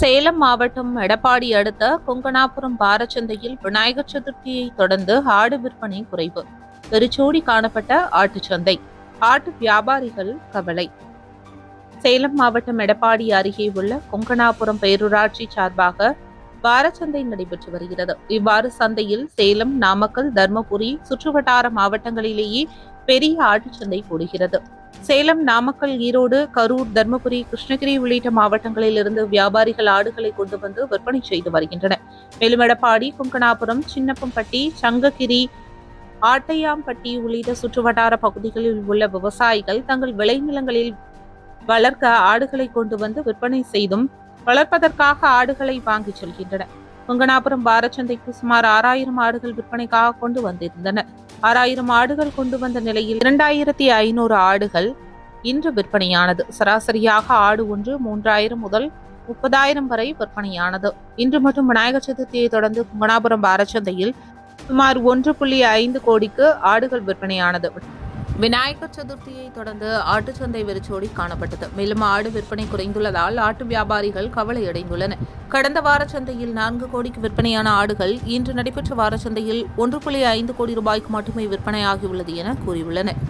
சேலம் மாவட்டம் எடப்பாடி அடுத்த கொங்கனாபுரம் பாரச்சந்தையில் விநாயகர் சதுர்த்தியை தொடர்ந்து ஆடு விற்பனை குறைவு. வெறிச்சோடி காணப்பட்ட ஆட்டுச்சந்தை. ஆட்டு வியாபாரிகள் கவலை. சேலம் மாவட்டம் எடப்பாடி அருகே உள்ள கொங்கனாபுரம் பேரூராட்சி சார்பாக வாரச்சந்தை நடைபெற்று வருகிறது. இவ்வாறு சந்தையில் சேலம் நாமக்கல் தர்மபுரி சுற்றுவட்டார மாவட்டங்களிலேயே பெரிய ஆட்டுச்சந்தை கூடுகிறது சேலம் நாமக்கல் ஈரோடு கரூர் தர்மபுரி கிருஷ்ணகிரி உள்ளிட்ட மாவட்டங்களில் இருந்து வியாபாரிகள் ஆடுகளை கொண்டு வந்து விற்பனை செய்து வருகின்றனர். மேலும் எடப்பாடி குங்கணாபுரம் சின்னப்பம்பட்டி சங்ககிரி ஆட்டையாம்பட்டி உள்ளிட்ட சுற்றுவட்டார பகுதிகளில் உள்ள விவசாயிகள் தங்கள் விளைநிலங்களில் வளர்க்க ஆடுகளை கொண்டு வந்து விற்பனை செய்தும் வளர்ப்பதற்காக ஆடுகளை வாங்கிச் செல்கின்றனர். கொங்கனாபுரம் வாரச்சந்தைக்கு சுமார் ஆறாயிரம் ஆடுகள் விற்பனைக்காக கொண்டு வந்திருந்தன. ஆறாயிரம் ஆடுகள் கொண்டு வந்த நிலையில் இரண்டாயிரத்தி ஐநூறு ஆடுகள் இன்று விற்பனையானது. சராசரியாக ஆடு ஒன்று மூன்றாயிரம் முதல் முப்பதாயிரம் வரை விற்பனையானது. இன்று மட்டும் விநாயகர் சதுர்த்தியை தொடர்ந்து குங்கனாபுரம் பாரச்சந்தையில் சுமார் ஒன்று புள்ளி ஐந்து கோடிக்கு ஆடுகள் விற்பனையானது. விநாயகர் சதுர்த்தியை தொடர்ந்து ஆட்டுச்சந்தை வெறிச்சோடி காணப்பட்டது. மேலும் ஆடு விற்பனை குறைந்துள்ளதால் ஆட்டு வியாபாரிகள் கவலையடைந்துள்ளனர். கடந்த வாரச்சந்தையில் நான்கு கோடிக்கு விற்பனையான ஆடுகள் இன்று நடைபெற்ற வாரச்சந்தையில் ஒன்று புள்ளி ஐந்து கோடி ரூபாய்க்கு மட்டுமே விற்பனையாகியுள்ளது என கூறியுள்ளனர்.